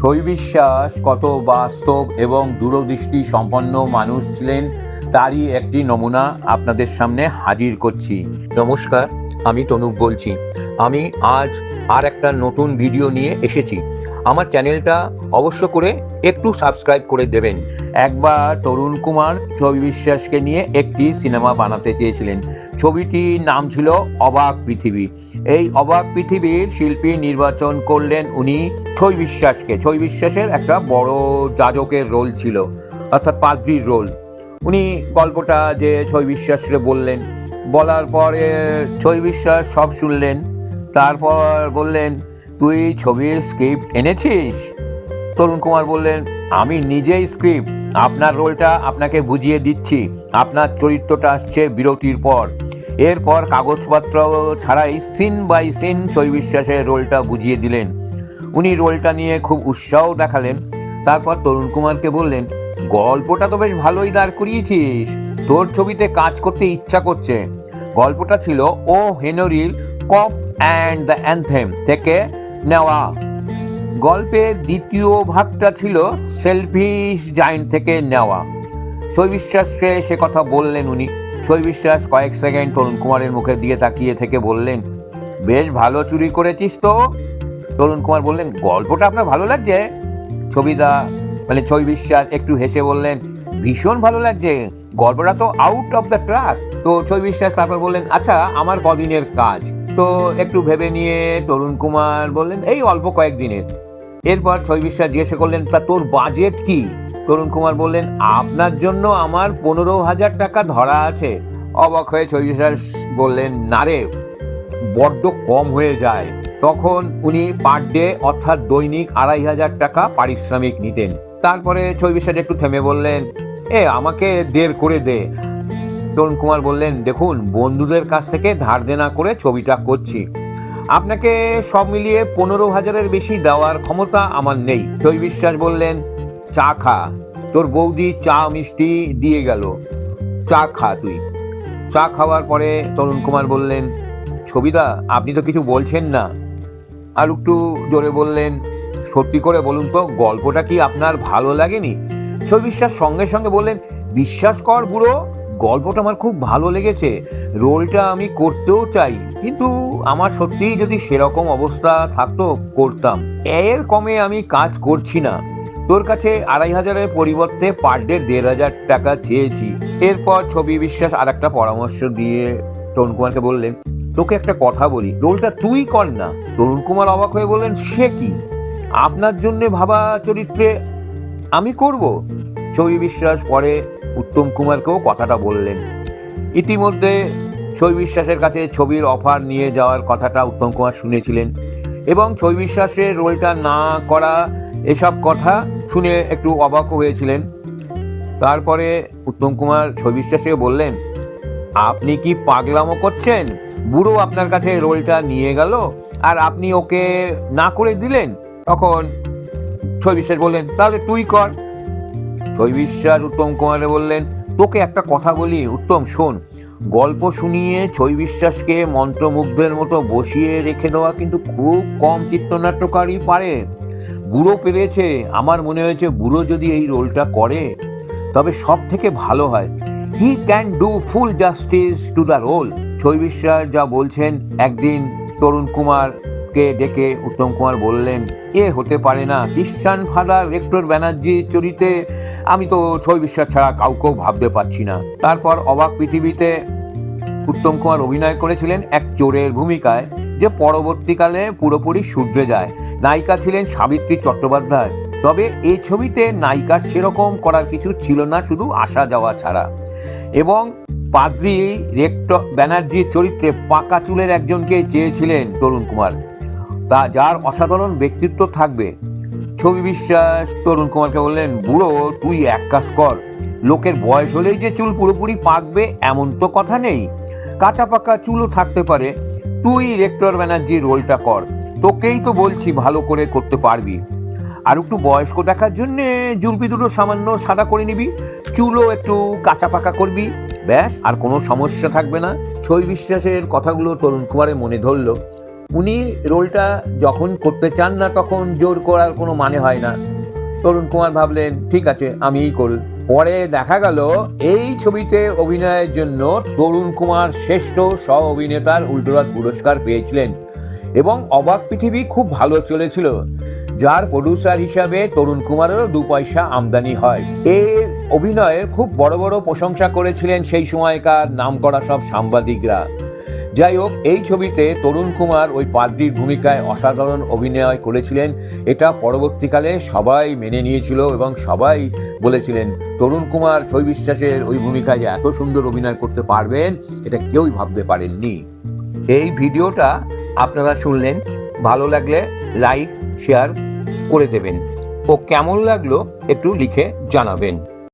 ছই বিশ্বাস, কত বাস্তব এবং দূরদৃষ্টি সম্পন্ন মানুষ ছিলেন, তারই একটি নমুনা আপনাদের সামনে হাজির করছি। নমস্কার, আমি তনুপ বলছি। আমি আজ আর একটা নতুন ভিডিও নিয়ে এসেছি। আমার চ্যানেলটা অবশ্য করে একটু সাবস্ক্রাইব করে দেবেন। একবার তরুণ কুমার ছবি বিশ্বাসকে নিয়ে একটি সিনেমা বানাতে চেয়েছিলেন। ছবিটির নাম ছিল অবাক পৃথিবী। এই অবাক পৃথিবীর শিল্পী নির্বাচন করলেন উনি ছবি বিশ্বাসকে। ছই বিশ্বাসের একটা বড় যাজকের রোল ছিল, অর্থাৎ পাদ্রির রোল উনি গল্পটা যে ছই বিশ্বাসকে বললেন, বলার পরে ছই বিশ্বাস সব শুনলেন, তারপর বললেন তুই ছবির স্ক্রিপ্ট এনেছিস? তরুণ কুমার বললেন, আমি নিজেই স্ক্রিপ্ট আপনার রোলটা আপনাকে বুঝিয়ে দিচ্ছি। আপনার চরিত্রটা আসছে বিরতির পর। এরপর কাগজপত্র ছাড়াই সিন বাই সিন ছই বিশ্বাসের রোলটা বুঝিয়ে দিলেন। উনি রোলটা নিয়ে খুব উৎসাহ দেখালেন। তারপর তরুণ কুমারকে বললেন, গল্পটা তো বেশ ভালোই দাঁড় করিয়েছিস। তোর ছবিতে কাজ করতে ইচ্ছা করছে। গল্পটা ছিল ও হেনরির কপ অ্যান্ড দ্য অ্যান্থেম থেকে নেওয়া। গল্পের দ্বিতীয় ভাগটা ছিল সেলফিশ জাইন্ট থেকে নেওয়া। ছই বিশ্বাসকে সে কথা বললেন উনি। ছই বিশ্বাস কয়েক সেকেন্ড তরুণ কুমারের মুখের দিকে তাকিয়ে থেকে বললেন, বেশ ভালো চুরি করেছিস তো। তরুণ কুমার বললেন, গল্পটা আপনার ভালো লাগছে? ছবিদা মানে ছই বিশ্বাস একটু হেসে বললেন, ভীষণ ভালো লাগছে। গল্পটা তো আউট অফ দ্য ট্রাক তো ছই বিশ্বাস তারপর বললেন আচ্ছা আমার কদিনের কাজ। তো একটু ভেবে নিয়ে তরুণ কুমার বললেন, এই অল্প কয়েকদিনের। এরপর ছয় বিশ্বাস জিজ্ঞাসা করলেন, তা তোর বাজেট কি? তরুণ কুমার বললেন, আপনার জন্য আমার পনেরো হাজার টাকা ধরা আছে। অবাক হয়ে ছয় বিশ্বাস বললেন, না রে, বড্ড কম হয়ে যায়। তখন উনি পার ডে অর্থাৎ দৈনিক আড়াই হাজার টাকা পারিশ্রমিক নিতেন। তারপরে ছয় বিশ্বাস একটু থেমে বললেন, এ, আমাকে দের করে দে। তরুণ কুমার বললেন, দেখুন, বন্ধুদের কাছ থেকে ধার দেনা করে ছবিটা করছি। আপনাকে সব মিলিয়ে পনেরো হাজারের বেশি দেওয়ার ক্ষমতা আমার নেই। ছবি বিশ্বাস বললেন, চা খা। তোর বৌদি চা মিষ্টি দিয়ে গেল। চা খা তুই। চা খাওয়ার পরে তরুণ কুমার বললেন, ছবিদা, আপনি তো কিছু বলছেন না। আর একটু জোরে বললেন, সত্যি করে বলুন তো, গল্পটা কি আপনার ভালো লাগেনি? ছবি বিশ্বাস সঙ্গে সঙ্গে বললেন, বিশ্বাস কর বুড়ো গল্পটা আমার খুব ভালো লেগেছে। রোলটা আমি করতেও চাই। কিন্তু আমার সত্যিই যদি সেরকম অবস্থা থাকতো, করতাম। এর কমে আমি কাজ করছি না। তোর কাছে আড়াই হাজারের পরিবর্তে পার ডে দেড় হাজার টাকা চেয়েছি। এরপর ছবি বিশ্বাস আর একটা পরামর্শ দিয়ে তরুণ কুমারকে বললেন, তোকে একটা কথা বলি, রোলটা তুই কর না। তরুণ কুমার অবাক হয়ে বললেন, সে কি? আপনার জন্য ভাবা চরিত্রে আমি করব? ছবি বিশ্বাস পরে উত্তম কুমারকেও কথাটা বললেন। ইতিমধ্যে ছবি বিশ্বাসের কাছে ছবির অফার নিয়ে যাওয়ার কথাটা উত্তম কুমার শুনেছিলেন এবং ছবি বিশ্বাসের রোলটা না করা এসব কথা শুনে একটু অবাক হয়েছিলেন। তারপরে উত্তম কুমার ছবি বিশ্বাসকে বললেন, আপনি কি পাগলামো করছেন? বুড়ো আপনার কাছে রোলটা নিয়ে গেল আর আপনি ওকে না করে দিলেন? তখন ছবি বিশ্বাস বললেন, তাহলে তুই কর। ছবি বিশ্বাস, উত্তম কুমারে বললেন, তোকে একটা কথা বলি, উত্তম, শোন। গল্প শুনিয়ে ছই বিশ্বাসকে মন্ত্রমুগ্ধের মতো বসিয়ে রেখে দেওয়া কিন্তু খুব কম চিত্রনাট্যকারই পারে। বুড়ো পেরেছে, আমার মনে হয়েছে বুড়ো যদি এই রোলটা করে, তবে সব থেকে ভালো হয়। He can do full justice to the role ছই বিশ্বাস যা বলছেন, একদিন তরুণ কুমারকে ডেকে উত্তম কুমার বললেন, এ হতে পারে না। খ্রিস্টান ফাদার রেক্টর ব্যানার্জির চরিত্রে আমি তো ছয় বিশ্বাস ছাড়া কাউকেও ভাবতে পারছি না। তারপর অবাক পৃথিবীতে উত্তম কুমার অভিনয় করেছিলেন এক চোরের ভূমিকায়, যে পরবর্তীকালে পুরোপুরি শুধরে যায়। নায়িকা ছিলেন সাবিত্রী চট্টোপাধ্যায়। তবে এই ছবিতে নায়িকার সেরকম করার কিছু ছিল না, শুধু আসা যাওয়া ছাড়া। এবং পাদ্রি রেক্ট ব্যানার্জির চরিত্রে পাকা চুলের একজনকে চেয়েছিলেন তরুণ কুমার। তা যার অসাধারণ ব্যক্তিত্ব থাকবে ছবি বিশ্বাস, তরুণ কুমারকে বললেন, বুড়ো, তুই এক কাজ কর। লোকের বয়স হলেই যে চুল পুরোপুরি পাকবে, এমন তো কথা নেই। কাঁচা পাকা চুলও থাকতে পারে। তুই রেক্টর ব্যানার্জির রোলটা কর। তোকেই তো বলছি ভালো করে করতে পারবি। আর একটু বয়স্ক দেখার জন্যে জুলপি দুটো সামান্য সাদা করে নিবি। চুলও একটু কাঁচা পাকা করবি। ব্যাস, আর কোনো সমস্যা থাকবে না। ছই বিশ্বাসের কথাগুলো তরুণ কুমারের মনে ধরলো। উনি রোলটা যখন করতে চান না, তখন জোর করার কোনো মানে হয় না। তরুণ কুমার ভাবলেন, ঠিক আছে, আমিই করি। পরে দেখা গেল, এই ছবিতে অভিনয়ের জন্য তরুণ কুমার শ্রেষ্ঠ সহ অভিনেতার উল্টোরাত পুরস্কার পেয়েছিলেন এবং অবাক পৃথিবী খুব ভালো চলেছিল, যার প্রডিউসার হিসাবে তরুণ কুমারেরও দু পয়সা আমদানি হয়। এই অভিনয়ের খুব বড় বড় প্রশংসা করেছিলেন সেই সময়কার নামকরা সব সাংবাদিকরা। যাই হোক, এই ছবিতে তরুণ কুমার ওই পাদ্রির ভূমিকায় অসাধারণ অভিনয় করেছিলেন। এটা পরবর্তীকালে সবাই মেনে নিয়েছিল এবং সবাই বলেছিলেন, তরুণ কুমার ছবি বিশ্বাসের ওই ভূমিকায় যে এত সুন্দর অভিনয় করতে পারবেন, এটা কেউই ভাবতে পারেননি। এই ভিডিওটা আপনারা শুনলেন, ভালো লাগলে লাইক, শেয়ার করে দেবেন। ও কেমন লাগল একটু লিখে জানাবেন।